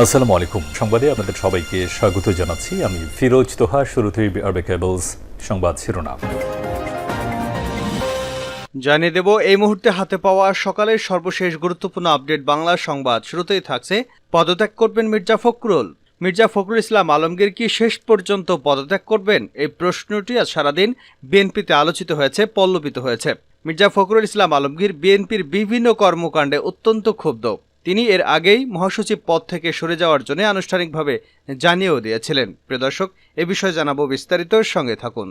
আসসালামু আলাইকুম। সংবাদে আপনাদের সবাইকে স্বাগত জানাচ্ছি। আমি ফিরোজ তোহা, শুরুতেই আরবে কেবলস সংবাদ শিরোনাম। জানিয়ে দেব, এই মুহূর্তে হাতে পাওয়া সকালের সর্বশেষ গুরুত্বপূর্ণ আপডেট বাংলা সংবাদ শুরুতেই থাকছে। পদত্যাগ করবেন মির্জা ফখরুল। মির্জা ফখরুল ইসলাম আলমগীর কি শেষ পর্যন্ত পদত্যাগ করবেন? এই প্রশ্নটি আজ সারাদিন বিএনপিতে আলোচিত হয়েছে, পল্লবিত হয়েছে। মির্জা ফখরুল ইসলাম আলমগীর বিএনপির বিভিন্ন কর্মকাণ্ডে অত্যন্ত ক্ষুব্ধ। তিনি এর আগেই মহাসচিব পদ থেকে সরে যাওয়ার জন্য আনুষ্ঠানিকভাবে জানিয়েও দিয়েছিলেন। প্রিয় দর্শক, এ বিষয়ে জানাব বিস্তারিত। সঙ্গে থাকুন।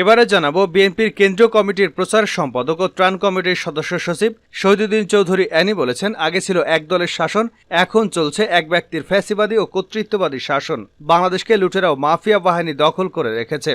এবারে জানাব বিএনপির কেন্দ্রীয় কমিটির প্রচার সম্পাদক ও ত্রাণ কমিটির সদস্য সচিব শহীদুদ্দিন চৌধুরী অ্যানি বলেছেন, আগে ছিল এক দলের শাসন, এখন চলছে এক ব্যক্তির ফ্যাসিবাদী ও কর্তৃত্ববাদী শাসন। বাংলাদেশকে লুটেরাও মাফিয়া বাহিনী দখল করে রেখেছে।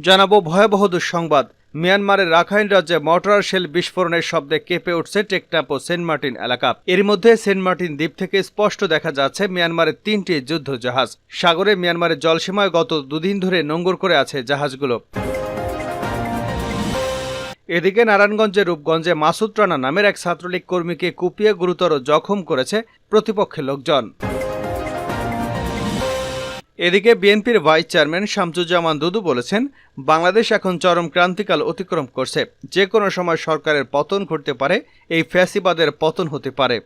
জানাব ভয়াবহ দুঃসংবাদ। মিয়ানমারের রাখাইন রাজ্যে মর্টার শেল বিস্ফোরণের শব্দে কেঁপে উঠছে টেকটাপ ও সেন্ট মার্টিন এলাকা। এর মধ্যে সেন্ট মার্টিন দ্বীপ থেকে স্পষ্ট দেখা যাচ্ছে মিয়ানমারের তিনটি যুদ্ধ জাহাজ সাগরে মিয়ানমারের জলসীমায় গত দুদিন ধরে নোঙ্গর করে আছে জাহাজগুলো। এদিকে নারায়ণগঞ্জের রূপগঞ্জে মাসুদ রানা নামের এক ছাত্রলীগ কর্মীকে কুপিয়ে গুরুতর জখম করেছে প্রতিপক্ষের লোকজন। এদিকে বিএনপির ভাইস চেয়ারম্যান শামসুজ্জামান দুদু বলেছেন, বাংলাদেশ এখন চরম ক্রান্তিকাল অতিক্রম করছে। যে কোনো সময় সরকারের পতন ঘটতে পারে, এই ফ্যাসিবাদের পতন হতে পারে।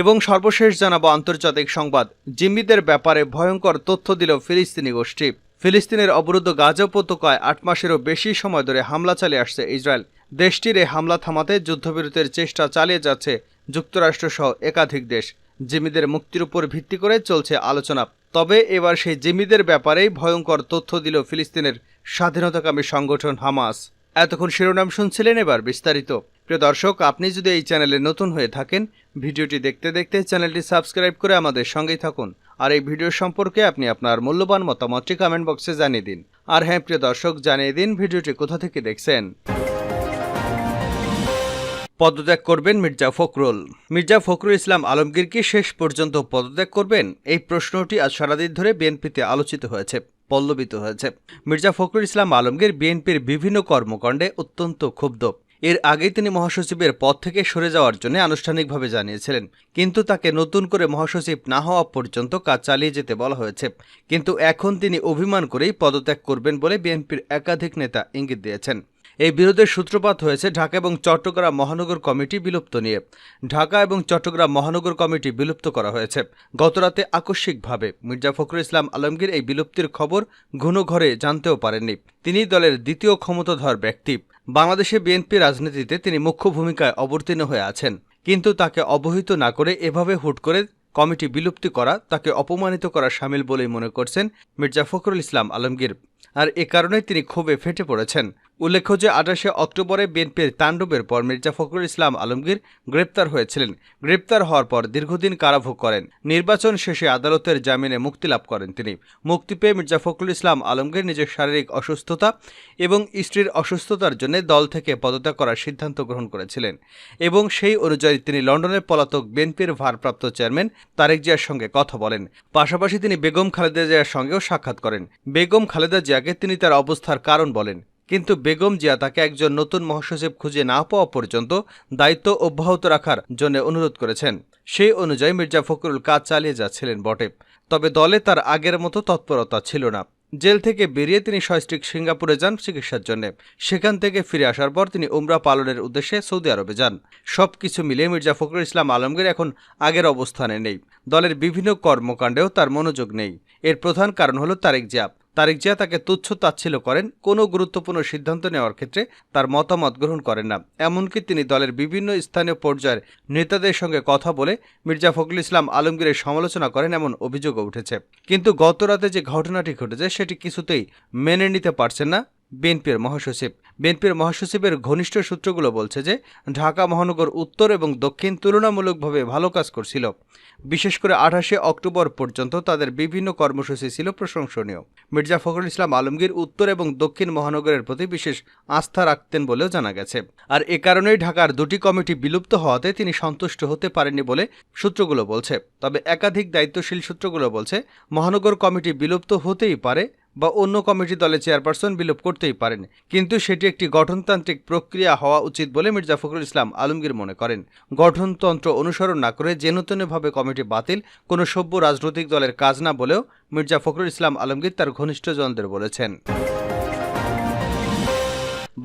এবং সর্বশেষ জানাব আন্তর্জাতিক সংবাদ। জিম্মিদের ব্যাপারে ভয়ঙ্কর তথ্য দিল ফিলিস্তিনি গোষ্ঠী। ফিলিস্তিনের অবরুদ্ধ গাজা উপত্যকায় আট মাসেরও বেশি সময় ধরে হামলা চালিয়ে আসছে ইসরায়েল। দেশটির এই হামলা থামাতে যুদ্ধবিরতির চেষ্টা চালিয়ে যাচ্ছে যুক্তরাষ্ট্রসহ একাধিক দেশ। জিম্মিদের মুক্তির উপর ভিত্তি করে চলছে আলোচনা। তবে এবার সেই জিমিদের ব্যাপারেই ভয়ঙ্কর তথ্য দিল ফিলিস্তিনের স্বাধীনতাকামী সংগঠন হামাস। এতক্ষণ শিরোনাম শুনছিলেন এবার বিস্তারিত। প্রিয় দর্শক, আপনি যদি এই চ্যানেলে নতুন হয়ে থাকেন, ভিডিওটি দেখতে দেখতে চ্যানেলটি সাবস্ক্রাইব করে আমাদের সঙ্গেই থাকুন। আর এই ভিডিও সম্পর্কে আপনি আপনার মূল্যবান মতামতটি কমেন্ট বক্সে জানিয়ে দিন। আর হ্যাঁ প্রিয় দর্শক, জানিয়ে দিন ভিডিওটি কোথা থেকে দেখছেন। পদত্যাগ করবেন মির্জা ফখরুল। মির্জা ফখরুল ইসলাম আলমগীর কি শেষ পর্যন্ত পদত্যাগ করবেন? এই প্রশ্নটি আজ সারাদিন ধরে বিএনপিতে আলোচিত হয়েছে, পল্লবিত হয়েছে। মির্জা ফখরুল ইসলাম আলমগীর বিএনপির বিভিন্ন কর্মকাণ্ডে অত্যন্ত ক্ষুব্ধ। এর আগেই তিনি মহাসচিবের পদ থেকে সরে যাওয়ার জন্য আনুষ্ঠানিকভাবে জানিয়েছিলেন। কিন্তু তাকে নতুন করে মহাসচিব না হওয়া পর্যন্ত কাজ চালিয়ে যেতে বলা হয়েছে। কিন্তু এখন তিনি অভিমান করেই পদত্যাগ করবেন বলে বিএনপির একাধিক নেতা ইঙ্গিত দিয়েছেন। এই বিরোধের সূত্রপাত হয়েছে ঢাকা এবং চট্টগ্রাম মহানগর কমিটি বিলুপ্ত নিয়ে। ঢাকা এবং চট্টগ্রাম মহানগর কমিটি বিলুপ্ত করা হয়েছে। গতরাতে আকস্মিকভাবে মির্জা ফখরুল ইসলাম আলমগীর এই বিলুপ্তির খবর ঘন ঘরে জানতেও পারেননি। তিনি দলের দ্বিতীয় ক্ষমতাধর ব্যক্তি। বাংলাদেশে বিএনপি রাজনীতিতে তিনি মুখ্য ভূমিকায় অবতীর্ণ হয়ে আছেন। কিন্তু তাকে অবহিত না করে এভাবে হুট করে কমিটি বিলুপ্তি করা তাকে অপমানিত করা সামিল বলেই মনে করছেন মির্জা ফখরুল ইসলাম আলমগীর। আর এ কারণে তিনি ক্ষোভে ফেটে পড়েছেন। উল্লেখ্য যে আঠাশে অক্টোবরে বিএনপির তাণ্ডবের পর মির্জা ফখরুল ইসলাম আলমগীর গ্রেপ্তার হয়েছিলেন। গ্রেপ্তার হওয়ার পর দীর্ঘদিন কারাভোগ করেন। নির্বাচন শেষে আদালতের জামিনে মুক্তি লাভ করেন তিনি। মুক্তি পেয়ে মির্জা ফখরুল ইসলাম আলমগীর নিজের শারীরিক অসুস্থতা এবং স্ত্রীর অসুস্থতার জন্য দল থেকে পদত্যাগ করার সিদ্ধান্ত গ্রহণ করেছিলেন এবং সেই অনুযায়ী তিনি লন্ডনের পলাতক বিএনপির ভারপ্রাপ্ত চেয়ারম্যান তারেক জিয়ার সঙ্গে কথা বলেন। পাশাপাশি তিনি বেগম খালেদা জিয়ার সঙ্গেও সাক্ষাৎ করেন। বেগম খালেদা জিয়াকে তিনি তার অবস্থার কারণ বলেন। কিন্তু বেগম জিয়া তাকে একজন নতুন মহাসচিব খুঁজে না পাওয়া পর্যন্ত দায়িত্ব অব্যাহত রাখার জন্য অনুরোধ করেছেন। সেই অনুযায়ী মির্জা ফখরুল কাজ চালিয়ে যাচ্ছিলেন বটে। তবে দলে তার আগের মতো তৎপরতা ছিল না। জেল থেকে বেরিয়ে তিনি সস্ত্রিক সিঙ্গাপুরে যান চিকিৎসার জন্য। সেখান থেকে ফিরে আসার পর তিনি উমরা পালনের উদ্দেশ্যে সৌদি আরবে যান। সব কিছু মিলিয়ে মির্জা ফখরুল ইসলাম আলমগীর এখন আগের অবস্থানে নেই। দলের বিভিন্ন কর্মকাণ্ডেও তার মনোযোগ নেই। এর প্রধান কারণ হল তারেক জিয়া। তারেক জিয়া তাকে তুচ্ছ তাচ্ছিল্য করেন, কোনো গুরুত্বপূর্ণ সিদ্ধান্ত নেওয়ার ক্ষেত্রে তার মতামত গ্রহণ করেন না। এমনকি তিনি দলের বিভিন্ন স্থানীয় পর্যায়ের নেতাদের সঙ্গে কথা বলে মির্জা ফখরুল ইসলাম আলমগীরের সমালোচনা করেন এমন অভিযোগও উঠেছে। কিন্তু গতরাতে যে ঘটনাটি ঘটেছে, সেটি কিছুতেই মেনে নিতে পারছেন না বিএনপির মহাসচিব। বিএনপির মহাসচিবের ঘনিষ্ঠ সূত্রগুলো বলছে যে, ঢাকা মহানগর উত্তর এবং দক্ষিণ তুলনামূলকভাবে ভালো কাজ করছিল। বিশেষ করে আঠাশে অক্টোবর পর্যন্ত তাদের বিভিন্ন কর্মসূচি ছিল প্রশংসনীয়। মির্জা ফখরুল ইসলাম আলমগীর উত্তর এবং দক্ষিণ মহানগরের প্রতি বিশেষ আস্থা রাখতেন বলেও জানা গেছে। আর এ কারণেই ঢাকার দুটি কমিটি বিলুপ্ত হওয়াতে তিনি সন্তুষ্ট হতে পারেননি বলে সূত্রগুলো বলছে। তবে একাধিক দায়িত্বশীল সূত্রগুলো বলছে, মহানগর কমিটি বিলুপ্ত হতেই পারে বা অন্য কমিটি দলের চেয়ারপারসন বিলোপ করতেই পারেন। কিন্তু সেটি একটি গঠনতান্ত্রিক প্রক্রিয়া হওয়া উচিত বলে মির্জা ফখরুল ইসলাম আলমগীর মনে করেন। গঠনতন্ত্র অনুসরণ না করে যেনতেনভাবে কমিটি বাতিল, কোনো সভ্য রাজনৈতিক দলের কাজ না বলেও মির্জা ফখরুল ইসলাম আলমগীর তার ঘনিষ্ঠজনদের বলেছেন।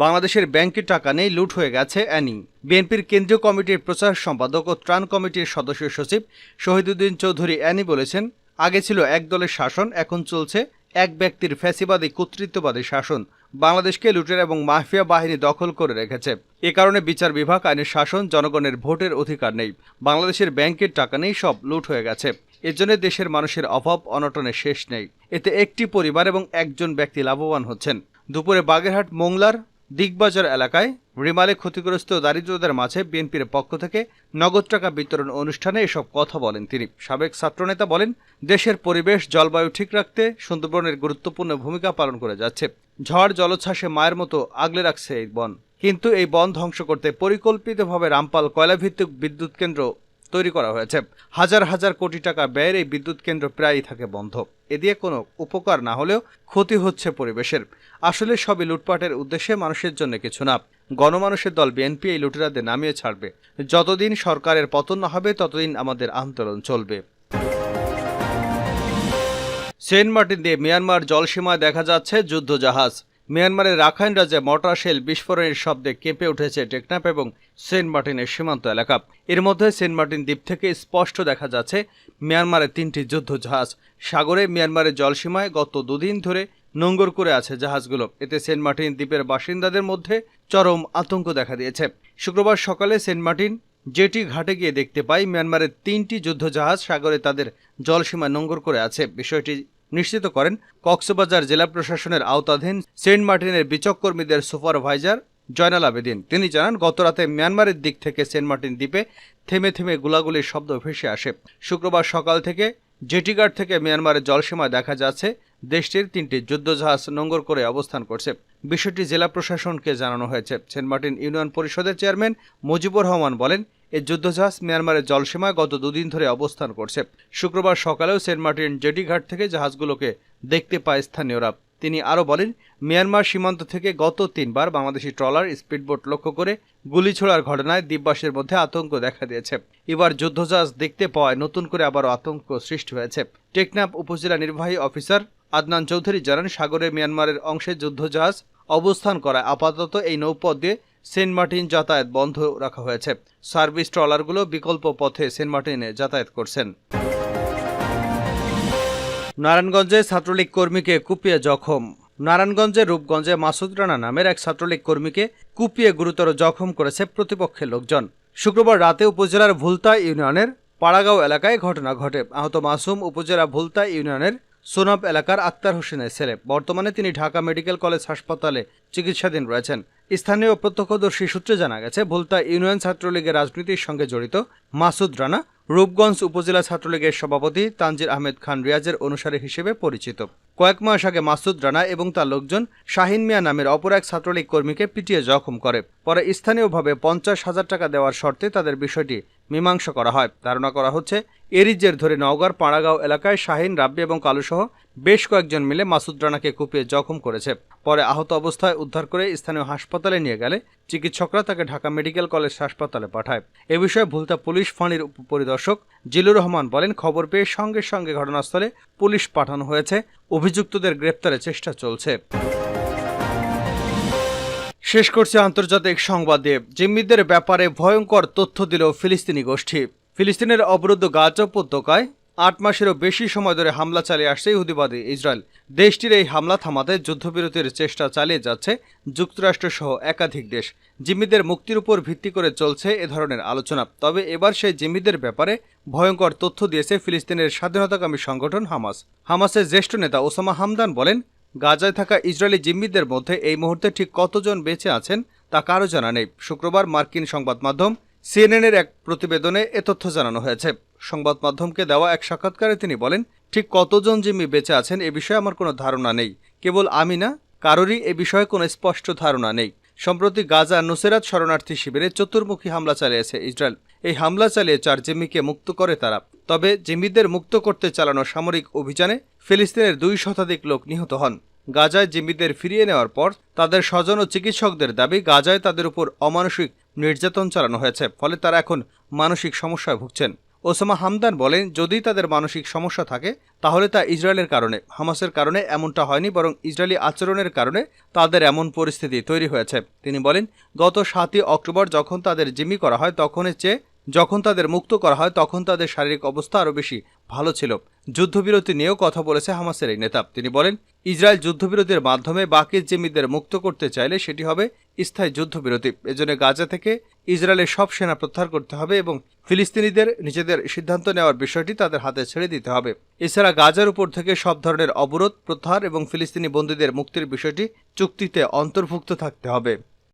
বাংলাদেশের ব্যাংকে টাকা নেই, লুট হয়ে গেছে অ্যানি বিএনপির কেন্দ্রীয় কমিটির প্রচার সম্পাদক ও ত্রাণ কমিটির সদস্য সচিব শহীদুদ্দিন চৌধুরী অ্যানি বলেছেন, আগে ছিল এক দলের শাসন, এখন চলছে এক ব্যক্তির ফ্যাসিবাদী, কর্তৃত্ববাদী শাসন বাংলাদেশকে লুটের এবং মাফিয়া বাহিনী দখল করে রেখেছে। এ কারণে বিচার বিভাগ, আইনের শাসন, জনগণের ভোটের অধিকার নেই। বাংলাদেশের ব্যাংকের টাকা নেই সব লুট হয়ে গেছে। এজন্য দেশের মানুষের অভাব অনটনের শেষ নেই। এতে একটি পরিবার এবং একজন ব্যক্তি লাভবান হচ্ছেন। দুপুরে বাগেরহাট, মোংলার দিগবাজার এলাকায় রিমালে ক্ষতিগ্রস্ত দারিদ্রদের মাঝে বিএনপির পক্ষ থেকে নগদ টাকা বিতরণ অনুষ্ঠানে এসব কথা বলেন তিনি। সাবেক ছাত্রনেতা বলেন, দেশের পরিবেশ, জলবায়ু ঠিক রাখতে সুন্দরবনের গুরুত্বপূর্ণ ভূমিকা পালন করে যাচ্ছে। ঝড়, জলোচ্ছ্বাসে মায়ের মতো আগলে রাখছে এই বন। কিন্তু এই বন ধ্বংস করতে পরিকল্পিতভাবে রামপাল কয়লাভিত্তিক বিদ্যুৎ কেন্দ্র তৈরি করা হয়েছে। হাজার হাজার কোটি টাকা ব্যয়ের এই বিদ্যুৎ কেন্দ্র প্রায়ই থাকে বন্ধ। এ দিয়ে কোনো উপকার না হলেও ক্ষতি হচ্ছে পরিবেশের। আসলে সবই লুটপাটের উদ্দেশ্যে মানুষের জন্য কিছু না। গণমানুষের দল বিএনপি এই লুটেরাদের নামিয়ে ছাড়বে। যতদিন সরকারের পতন না হবে, ততদিন আমাদের আন্দোলন চলবে। সেন্ট মার্টিন দিয়ে মিয়ানমার জলসীমায় দেখা যাচ্ছে যুদ্ধজাহাজ। মিয়ানমারের রাখাইন রাজ্যে মর্টার শেল বিস্ফোরণের শব্দে কেঁপে উঠেছে টেকনাপ এবং সেন্ট মার্টিনের সীমান্ত এলাকা। এর মধ্যে সেন্ট মার্টিন দ্বীপ থেকে স্পষ্ট দেখা যাচ্ছে মিয়ানমারের তিনটি যুদ্ধজাহাজ। সাগরে মিয়ানমারের জলসীমায় গত দুদিন ধরে নোঙ্গর করে আছে জাহাজগুলো। এতে সেন্ট মার্টিন দ্বীপের বাসিন্দাদের মধ্যে চরম আতঙ্ক দেখা দিয়েছে। শুক্রবার সকালে সেন্ট মার্টিন জেটি ঘাটে গিয়ে দেখতে পাই মিয়ানমারের তিনটি যুদ্ধজাহাজ সাগরে তাদের জলসীমা নোঙ্গর করে আছে। বিষয়টি নিশ্চিত করেন কক্সবাজার জেলা প্রশাসনের আওতাধীন সেন্ট মার্টিনের বিচক কর্মীদের সুপারভাইজার জয়নাল আবেদিন। তিনি জানান গতরাতে মিয়ানমারের দিক থেকে সেন্ট মার্টিন দ্বীপে থেমে থেমে গুলাগুলির শব্দ ভেসে আসে। শুক্রবার সকাল থেকে জেটিঘাট থেকে মিয়ানমারের জলসীমা দেখা যাচ্ছে দেশটির তিনটি যুদ্ধজাহাজ নোঙ্গর করে অবস্থান করছে। বিষয়টি জেলা প্রশাসনকে জানানো হয়েছে। সেন্টমার্টিন ইউনিয়ন পরিষদের চেয়ারম্যান মুজিবুর রহমান বলেন এই যুদ্ধজাহাজ মিয়ানমারের জলসীমায় গত দুদিন ধরে অবস্থান করছে। শুক্রবার সকালেও সেন্ট মার্টিন জেটিঘাট থেকে জাহাজগুলোকে দেখতে পায় স্থানীয়রা। তিনি আরও বলেন, মিয়ানমার সীমান্ত থেকে গত তিনবার বাংলাদেশি ট্রলার, স্পিডবোট লক্ষ্য করে গুলি ছোড়ার ঘটনায় দ্বীপবাসীর মধ্যে আতঙ্ক দেখা দিয়েছে। এবার যুদ্ধজাহাজ দেখতে পাওয়ায় নতুন করে আবারও আতঙ্ক সৃষ্টি হয়েছে। টেকনাপ উপজেলা নির্বাহী অফিসার আদনান চৌধুরী জানান, সাগরে মিয়ানমারের অংশে যুদ্ধজাহাজ অবস্থান করায় আপাতত এই নৌপথ দিয়ে সেন্ট মার্টিন যাতায়াত বন্ধ রাখা হয়েছে। সার্ভিস ট্রলারগুলো বিকল্প পথে সেন্ট মার্টিনে যাতায়াত করছেন। নারায়ণগঞ্জে ছাত্রলীগ কর্মীকে কুপিয়ে জখম। নারায়ণগঞ্জের রূপগঞ্জে মাসুদ রানা নামের এক ছাত্রলীগ কর্মীকে কুপিয়ে গুরুতর জখম করেছে প্রতিপক্ষের লোকজন। শুক্রবার রাতে উপজেলার ভুলতা ইউনিয়নের পাড়াগাঁও এলাকায় ঘটনা ঘটে। আহত মাসুম উপজেলা ভুলতা ইউনিয়নের সোনাব এলাকার আক্তার হোসেনের ছেলে। বর্তমানে তিনি ঢাকা মেডিকেল কলেজ হাসপাতালে চিকিৎসাধীন রয়েছেন। স্থানীয় প্রত্যক্ষদর্শী সূত্রে জানা গেছে, ভোলতা ইউনিয়ন ছাত্রলীগের রাজনীতির সঙ্গে জড়িত মাসুদ রানা রূপগঞ্জ উপজেলা ছাত্রলীগের সভাপতি তানজির আহমেদ খান রিয়াজের অনুসারী হিসেবে পরিচিত। কয়েক মাস আগে মাসুদ রানা এবং তার লোকজন শাহিন মিয়া নামের অপর এক ছাত্রলীগ কর্মীকে পিটিয়ে জখম করে। পরে স্থানীয়ভাবে পঞ্চাশ হাজার টাকা দেওয়ার শর্তে তাদের বিষয়টি মীমাংসা করা হয়। ধারণা করা হচ্ছে এরই জের ধরে নওগাঁর পাড়াগাঁও এলাকায় শাহিন, রাব্বি এবং কালুসহ বেশ কয়েকজন মিলে মাসুদ রানাকে কুপিয়ে জখম করেছে। পরে আহত অবস্থায় উদ্ধার করে স্থানীয় হাসপাতালে নিয়ে গেলে চিকিৎসকরা তাকে ঢাকা মেডিকেল কলেজ হাসপাতালে পাঠায়। এ বিষয়ে ভুলতা পুলিশ ফাঁড়ির উপপরিদর্শক জিলুর রহমান বলেন, খবর পেয়ে সঙ্গে সঙ্গে ঘটনাস্থলে পুলিশ পাঠানো হয়েছে। অভিযুক্তদের গ্রেপ্তারের চেষ্টা চলছে। শেষ করছে আন্তর্জাতিক সংবাদ জিম্মিদের ব্যাপারে ভয়ঙ্কর তথ্য দিল ফিলিস্তিনি গোষ্ঠী। ফিলিস্তিনের অবরুদ্ধ গাজা উপত্যকায় আট মাসেরও বেশি সময় ধরে হামলা চালিয়ে আসছে ইহুদিবাদী ইসরায়েল। দেশটির এই হামলা থামাতে যুদ্ধবিরতির চেষ্টা চালিয়ে যাচ্ছে যুক্তরাষ্ট্রসহ একাধিক দেশ। জিম্মিদের মুক্তির উপর ভিত্তি করে চলছে এ ধরনের আলোচনা। তবে এবার সেই জিম্মিদের ব্যাপারে ভয়ঙ্কর তথ্য দিয়েছে ফিলিস্তিনের স্বাধীনতাকামী সংগঠন হামাস। হামাসের জ্যেষ্ঠ নেতা ওসামা হামদান বলেন গাজায় থাকা ইসরায়েলি জিম্মিদের মধ্যে এই মুহূর্তে ঠিক কতজন বেঁচে আছেন তা কারও জানা নেই। শুক্রবার মার্কিন সংবাদ মাধ্যম সিএনএনের এক প্রতিবেদনে এ তথ্য জানানো হয়েছে। সংবাদ মাধ্যমকে দেওয়া এক সাক্ষাৎকারে তিনি বলেন, ঠিক কতজন জিম্মি বেঁচে আছেন এ বিষয়ে আমার কোনো ধারণা নেই। কেবল আমি না, কারোরই এ বিষয়ে কোনো স্পষ্ট ধারণা নেই। সম্প্রতি গাজা নুসেরাত শরণার্থী শিবিরে চতুর্মুখী হামলা চালিয়েছে ইসরায়েল। এই হামলা চালিয়ে চার জিম্মিকে মুক্ত করে তারা। তবে জিম্মিদের মুক্ত করতে চালানো সামরিক অভিযানে ফিলিস্তিনের দুই শতাধিক লোক নিহত হন। গাজায় জিম্মিদের ফিরিয়ে নেওয়ার পর তাদের স্বজন ও চিকিৎসকদের দাবি, গাজায় তাদের উপর অমানসিক নির্যাতন চালানো হয়েছে, ফলে তারা এখন মানসিক সমস্যায় ভুগছেন। ওসামা হামদান বলেন, যদি তাদের মানসিক সমস্যা থাকে, তাহলে তা ইসরায়েলের কারণে, হামাসের কারণে এমনটা হয়নি, বরং ইসরায়েলি আচরণের কারণে তাদের এমন পরিস্থিতি তৈরি হয়েছে। তিনি বলেন, গত সাতই অক্টোবর যখন তাদের জিম্মি করা হয়, তখনের চেয়ে যখন তাদের মুক্ত করা হয়, তখন তাদের শারীরিক অবস্থা আরও বেশি ভালো ছিল। যুদ্ধবিরতি নিয়েও কথা বলেছে হামাসের এই নেতা। তিনি বলেন, ইসরায়েল যুদ্ধবিরতির মাধ্যমে বাকি জিম্মিদের মুক্ত করতে চাইলে সেটি হবে স্থায়ী যুদ্ধবিরতি। এজন্য গাজা থেকে ইসরায়েলের সব সেনা প্রত্যাহার করতে হবে এবং ফিলিস্তিনিদের নিজেদের সিদ্ধান্ত নেওয়ার বিষয়টি তাদের হাতে ছেড়ে দিতে হবে। এছাড়া গাজার উপর থেকে সব ধরনের অবরোধ, প্রত্যাহার এবং ফিলিস্তিনি বন্দীদের মুক্তির বিষয়টি চুক্তিতে অন্তর্ভুক্ত থাকতে হবে।